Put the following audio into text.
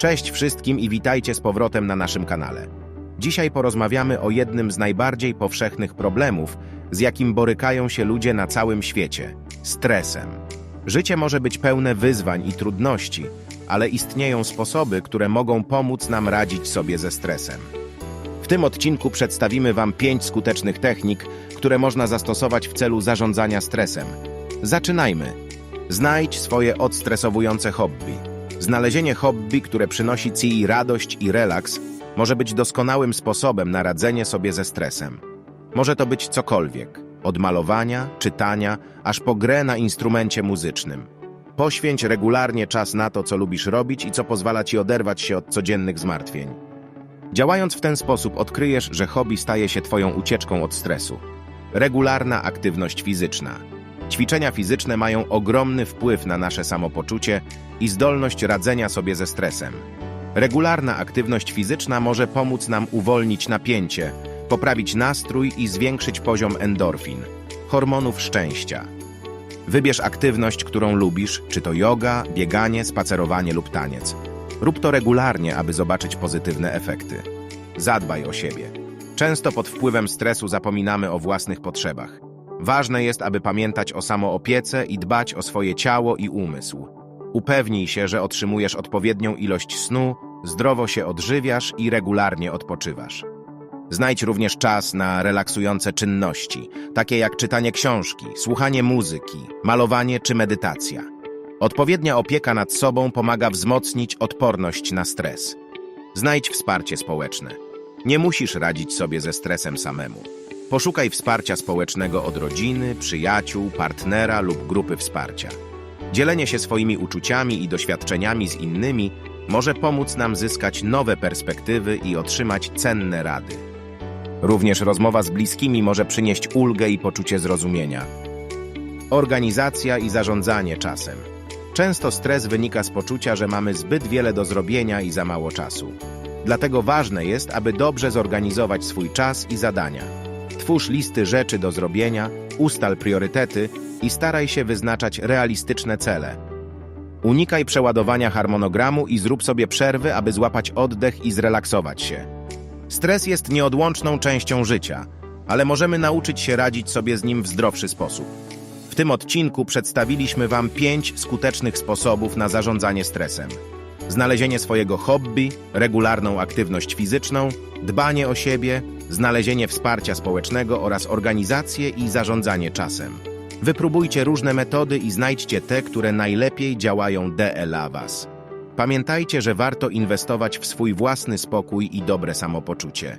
Cześć wszystkim i witajcie z powrotem na naszym kanale. Dzisiaj porozmawiamy o jednym z najbardziej powszechnych problemów, z jakim borykają się ludzie na całym świecie stresem. Życie może być pełne wyzwań i trudności, ale istnieją sposoby, które mogą pomóc nam radzić sobie ze stresem. W tym odcinku przedstawimy Wam pięć skutecznych technik, które można zastosować w celu zarządzania stresem. Zaczynajmy. Znajdź swoje odstresowujące hobby. Znalezienie hobby, które przynosi Ci radość i relaks, może być doskonałym sposobem na radzenie sobie ze stresem. Może to być cokolwiek, od malowania, czytania, aż po grę na instrumencie muzycznym. Poświęć regularnie czas na to, co lubisz robić i co pozwala Ci oderwać się od codziennych zmartwień. Działając w ten sposób, odkryjesz, że hobby staje się Twoją ucieczką od stresu. Regularna aktywność fizyczna. Ćwiczenia fizyczne mają ogromny wpływ na nasze samopoczucie i zdolność radzenia sobie ze stresem. Regularna aktywność fizyczna może pomóc nam uwolnić napięcie, poprawić nastrój i zwiększyć poziom endorfin, hormonów szczęścia. Wybierz aktywność, którą lubisz, czy to yoga, bieganie, spacerowanie lub taniec. Rób to regularnie, aby zobaczyć pozytywne efekty. Zadbaj o siebie. Często pod wpływem stresu zapominamy o własnych potrzebach. Ważne jest, aby pamiętać o samoopiece i dbać o swoje ciało i umysł. Upewnij się, że otrzymujesz odpowiednią ilość snu, zdrowo się odżywiasz i regularnie odpoczywasz. Znajdź również czas na relaksujące czynności, takie jak czytanie książki, słuchanie muzyki, malowanie czy medytacja. Odpowiednia opieka nad sobą pomaga wzmocnić odporność na stres. Znajdź wsparcie społeczne. Nie musisz radzić sobie ze stresem samemu. Poszukaj wsparcia społecznego od rodziny, przyjaciół, partnera lub grupy wsparcia. Dzielenie się swoimi uczuciami i doświadczeniami z innymi może pomóc nam zyskać nowe perspektywy i otrzymać cenne rady. Również rozmowa z bliskimi może przynieść ulgę i poczucie zrozumienia. Organizacja i zarządzanie czasem. Często stres wynika z poczucia, że mamy zbyt wiele do zrobienia i za mało czasu. Dlatego ważne jest, aby dobrze zorganizować swój czas i zadania. Twórz listy rzeczy do zrobienia, ustal priorytety i staraj się wyznaczać realistyczne cele. Unikaj przeładowania harmonogramu i zrób sobie przerwy, aby złapać oddech i zrelaksować się. Stres jest nieodłączną częścią życia, ale możemy nauczyć się radzić sobie z nim w zdrowszy sposób. W tym odcinku przedstawiliśmy Wam pięć skutecznych sposobów na zarządzanie stresem. Znalezienie swojego hobby, regularną aktywność fizyczną, dbanie o siebie, znalezienie wsparcia społecznego oraz organizację i zarządzanie czasem. Wypróbujcie różne metody i znajdźcie te, które najlepiej działają dla Was. Pamiętajcie, że warto inwestować w swój własny spokój i dobre samopoczucie.